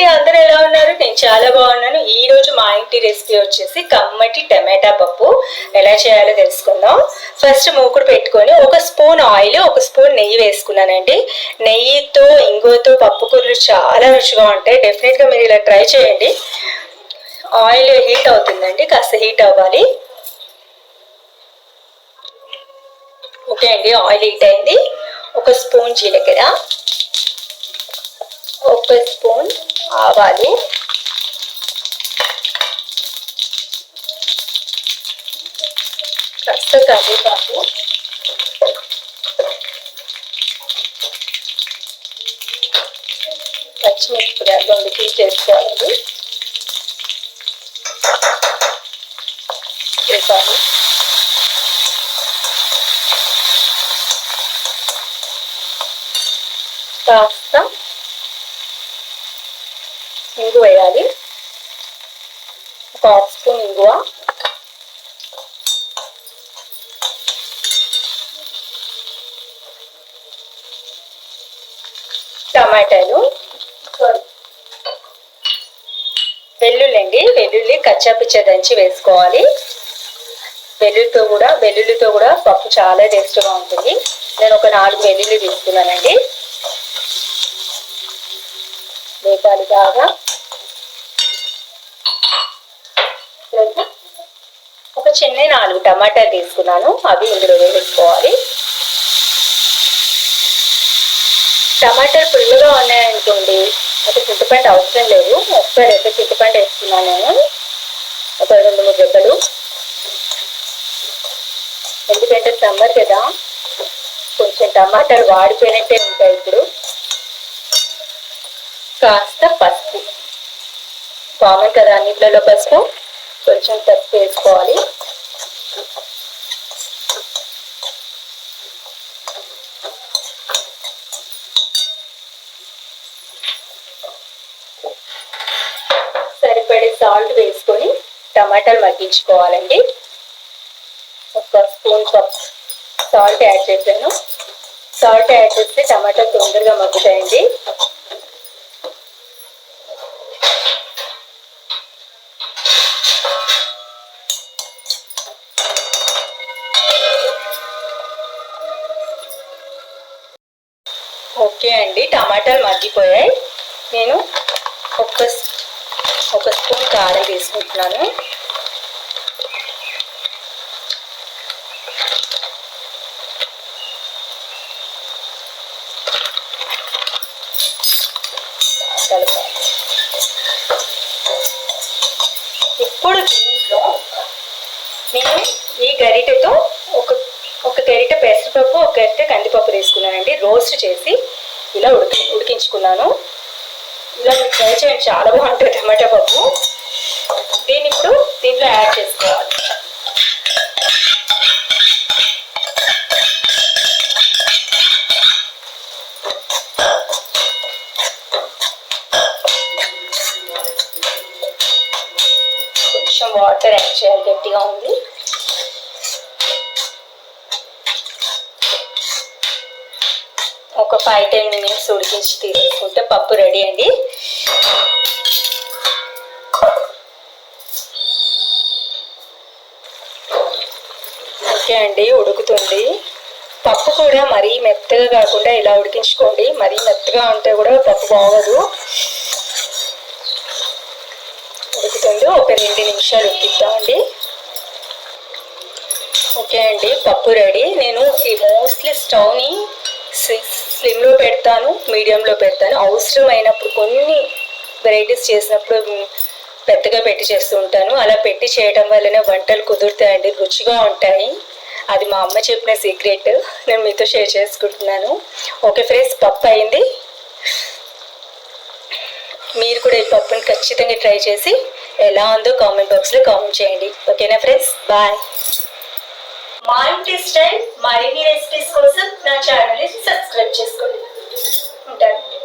అండి అందరు ఎలా ఉన్నారు? నేను చాలా బాగున్నాను. ఈ రోజు మా ఇంటి రెసిపీ వచ్చేసి కమ్మటి టమాటా పప్పు. ఎలా చేయాలో తెలుసుకుందాం. ఫస్ట్ మూకుడు పెట్టుకొని ఒక స్పూన్ ఆయిల్ ఒక స్పూన్ నెయ్యి వేసుకున్నానండి. నెయ్యితో ఇంగువతో పప్పు కూరలు చాలా రుచిగా ఉంటాయి. డెఫినెట్గా మీరు ఇలా ట్రై చేయండి. ఆయిల్ హీట్ అవుతుందండి కాస్త హీట్ అవ్వాలి. ఓకే అండి ఆయిల్ హీట్ అయింది. ఒక స్పూన్ జీలకర్ర. ఒక స్పూన్ ఆవాలు. కాస్త కరివేపాకు. పచ్చిమిరపకాయలు రెండు పీస్ చేసుకోవాలండి కరివేపాకు. కాస్త ఇంగు వేయాలి. ఒక హాఫ్ స్పూన్ ఇంగువ. టమాటాలు. వెల్లుల్లి వెల్లుల్లి కచ్చాపిచ్చ దంచి వేసుకోవాలి. వెల్లుల్లితో కూడా వెల్లుల్లితో కూడా పప్పు చాలా టేస్ట్గా ఉంటుంది. నేను ఒక నాలుగు వెల్లుల్లి తీసుకున్నానండి. వేపాలి బాగా ఒక చిన్న నాలుగు టమాటా తీసుకున్నాను. అవి ఇందులో వేసుకోవాలి. టమాటాలు పుల్లగా ఉన్నాయనుకోండి అది చింతపండు అవసరం లేదు. ఒకసారి అయితే చింతపండు వేస్తున్నాను నేను. ఒక రెండు మూడు రెబ్బలు. ఎందుకంటే సమ్మర్ కదా కొంచెం టమాటాలు వాడిపోయినట్టే ఉంటాయి ఇప్పుడు. కాస్త పసుపు. కామన్ కదా అన్నిట్లలో పసుపు. కొంచెం పసుపు వేసుకోవాలి సరిపడే సాల్ట్ వేసుకొని టమాటాలు మగ్గించుకోవాలండి. ఒక స్పూన్ కప్ సాల్ట్ యాడ్ చేశాను. సాల్ట్ యాడ్ చేస్తే టమాటాలు తొందరగా మగ్గుతాయండి. ఓకే అండి టమాటాలు మగ్గిపోయాయి. నేను ఒక ఒక స్పూన్ కారం తీసుకుంటున్నాను. కలపాలి ఇప్పుడు దీంట్లో నేను ఈ గరిటెతో ఒక ఒక గరిటె పెసరపప్పు ఒక గరిటె కందిపప్పు తీసుకున్నానండి. రోస్ట్ చేసి ఇలా ఉడికి ఉడికించుకున్నాను. ఇలా మీరు ట్రై చేయండి. చాలా బాగుంటుంది టమాటా పప్పు. దీన్ని ఇప్పుడు దీంట్లో యాడ్ చేసుకోవాలి. కొంచెం వాటర్ యాడ్ చేయాలి. గట్టిగా ఉంది. ఒక ఫైవ్ టెన్ మినిట్స్ ఉడికించి తీసుకుంటే పప్పు రెడీ అండి. ఓకే అండి ఉడుకుతుంది. పప్పు కూడా మరీ మెత్తగా కాకుండా ఇలా ఉడికించుకోండి. మరీ మెత్తగా ఉంటే కూడా పప్పు బాగోదు. ఉడుకుతుంది. ఒక రెండు నిమిషాలు ఉడికిద్దామండి ఓకే అండి పప్పు రెడీ నేను ఈ మోస్ట్లీ స్టవ్ని స్లిమ్లో పెడతాను మీడియంలో పెడతాను. అవసరమైనప్పుడు కొన్ని వెరైటీస్ చేసినప్పుడు పెద్దగా పెట్టి చేస్తూ ఉంటాను. అలా పెట్టి చేయడం వల్లనే వంటలు కుదురుతాయండి రుచిగా ఉంటాయి. అది మా అమ్మ చెప్పిన సీక్రెట్ నేను మీతో షేర్ చేసుకుంటున్నాను. ఓకే ఫ్రెండ్స్ పప్పు అయింది. మీరు కూడా ఈ పప్పుని ఖచ్చితంగా ట్రై చేసి ఎలా ఉందో కామెంట్ బాక్స్లో కామెంట్ చేయండి. ఓకేనా ఫ్రెండ్స్ బాయ్ మా ఇంటి స్టైల్ మరిన్ని రెసిపీస్ కోసం నా ఛానల్ని సబ్స్క్రైబ్ చేసుకోండి. ఉంటాను